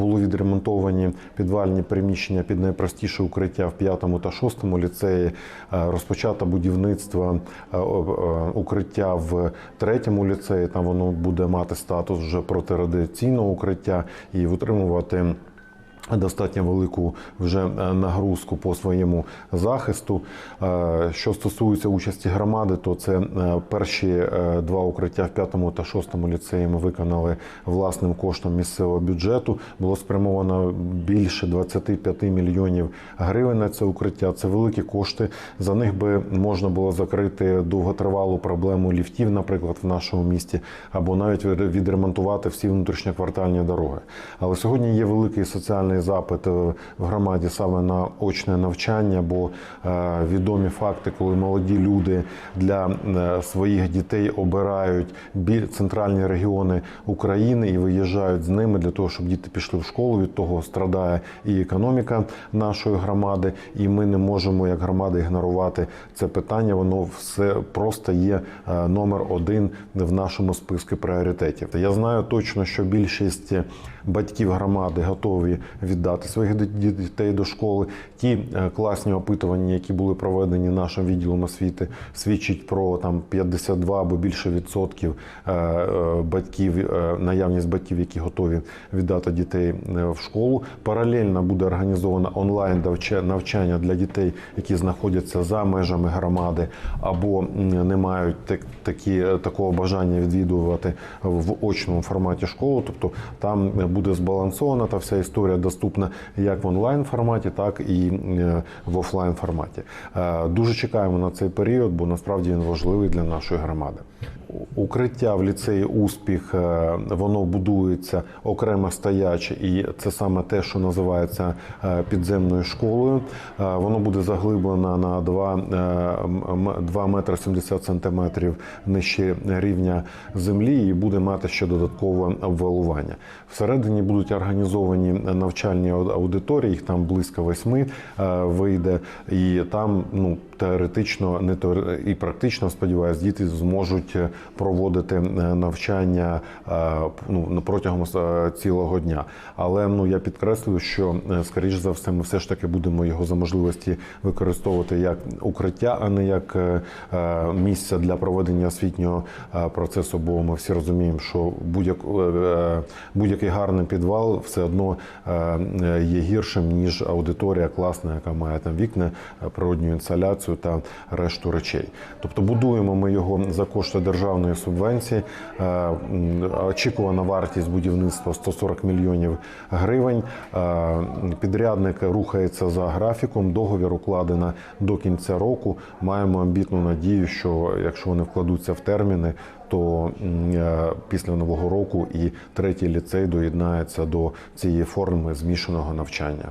Було відремонтовані підвальні приміщення під найпростіше укриття в 5 та 6 ліцеї. Е, Розпочато будівництво е, е, укриття в 3 ліцеї. Там воно буде мати статус вже протирадіаційного укриття і витримувати. Достатньо велику вже е, нагрузку по своєму захисту. Е, Що стосується участі громади, то це е, перші два укриття в п'ятому та шостому ліцеї ми виконали власним коштом місцевого бюджету. Було спрямовано більше 25 мільйонів гривень на це укриття. Це великі кошти. За них би можна було закрити довготривалу проблему ліфтів, наприклад, в нашому місті, або навіть відремонтувати всі внутрішньоквартальні дороги. Але сьогодні є великий соціальний запит е, в громаді саме на очне навчання, бо е, відомі факти, коли молоді люди для е, своїх дітей обирають центральні регіони України і виїжджають з ними для того, щоб діти пішли в школу. Від того страдає і економіка нашої громади, і ми не можемо як громада ігнорувати це питання. Воно все просто є е, номер один в нашому списку пріоритетів. Я знаю точно, що більшість батьків громади готові віддати своїх дітей до школи. Ті е, класні опитування, які були проведені нашим відділом освіти, свідчать про там 52 або більше відсотків е, е, батьків, наявність батьків, які готові віддати дітей в школу. Паралельно буде організовано онлайн навчання для дітей, які знаходяться за межами громади або не мають так- такі, такого бажання відвідувати в очному форматі школу. Тобто там буде збалансована та вся історія доступна як в онлайн форматі, так і е, в офлайн форматі. Е, Дуже чекаємо на цей період, бо насправді він важливий для нашої громади. Укриття в ліцеї успіх е, воно будується окремо стояче, і це саме те, що називається е, підземною школою. Е, Воно буде заглиблено на 2, е, 2 метри 70 сантиметрів нижче рівня землі, і буде мати ще додаткове обвалування. Всередині будуть організовані навчальні аудиторії, їх там близько восьми вийде, і там ну теоретично, не теор- і практично сподіваюся, діти зможуть проводити е, навчання е, ну протягом е, цілого дня. Але ну я підкреслюю, що скоріш за все, ми все ж таки будемо його за можливості використовувати як укриття, а не як місце для проведення освітнього процесу. Бо ми всі розуміємо, що будь-як, будь-який гарний підвал все одно є гіршим ніж аудиторія класна, яка має там вікна, природню інсоляцію та решту речей. Тобто будуємо ми його за кошти державної субвенції. Е, Очікувана вартість будівництва 140 мільйонів гривень. Е, Підрядник рухається за графіком. Договір укладено до кінця року. Маємо амбітну надію, що якщо вони вкладуться в терміни, то е, після нового року і третій ліцей доєднається до цієї форми змішаного навчання.